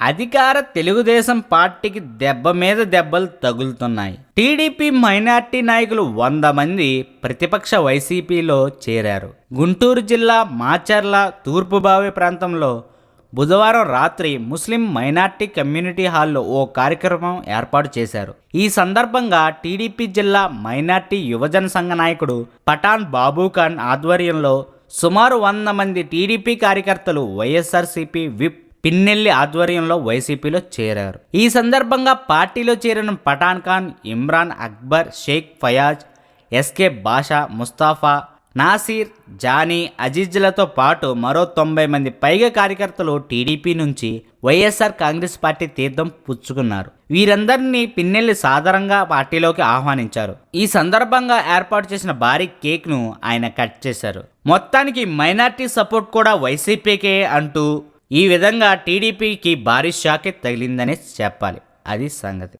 అధికార తెలుగుదేశం పార్టీకి దెబ్బ మీద దెబ్బలు తగులుతున్నాయి. టీడీపీ మైనార్టీ నాయకులు వంద మంది ప్రతిపక్ష వైసీపీలో చేరారు. గుంటూరు జిల్లా మాచర్ల తూర్పుబావి ప్రాంతంలో బుధవారం రాత్రి ముస్లిం మైనార్టీ కమ్యూనిటీ హాల్లో ఓ కార్యక్రమం ఏర్పాటు చేశారు. ఈ సందర్భంగా టీడీపీ జిల్లా మైనార్టీ యువజన సంఘ నాయకుడు పఠాన్ బాబూఖాన్ ఆధ్వర్యంలో సుమారు వంద మంది టీడీపీ కార్యకర్తలు వైఎస్ఆర్సీపీ విప్ పిన్నెల్లి ఆధ్వర్యంలో వైసీపీలో చేరారు. ఈ సందర్భంగా పార్టీలో చేరిన పఠాన్ ఖాన్ ఇమ్రాన్ అక్బర్ షేక్ ఫయాజ్ ఎస్కే బాషా ముస్తాఫా నాసీర్ జానీ అజీజ్లతో పాటు మరో తొంభై మంది పైగా కార్యకర్తలు టీడీపీ నుంచి వైఎస్ఆర్ కాంగ్రెస్ పార్టీ తీర్థం పుచ్చుకున్నారు. వీరందరినీ పిన్నెల్లి సాధారణంగా పార్టీలోకి ఆహ్వానించారు. ఈ సందర్భంగా ఏర్పాటు చేసిన భారీ కేక్ను ఆయన కట్ చేశారు. మొత్తానికి మైనార్టీ సపోర్ట్ కూడా వైసీపీకే అంటూ ఈ విధంగా టీడీపీకి భారీ షాకే తగిలిందనే చెప్పాలి. అది సంగతి.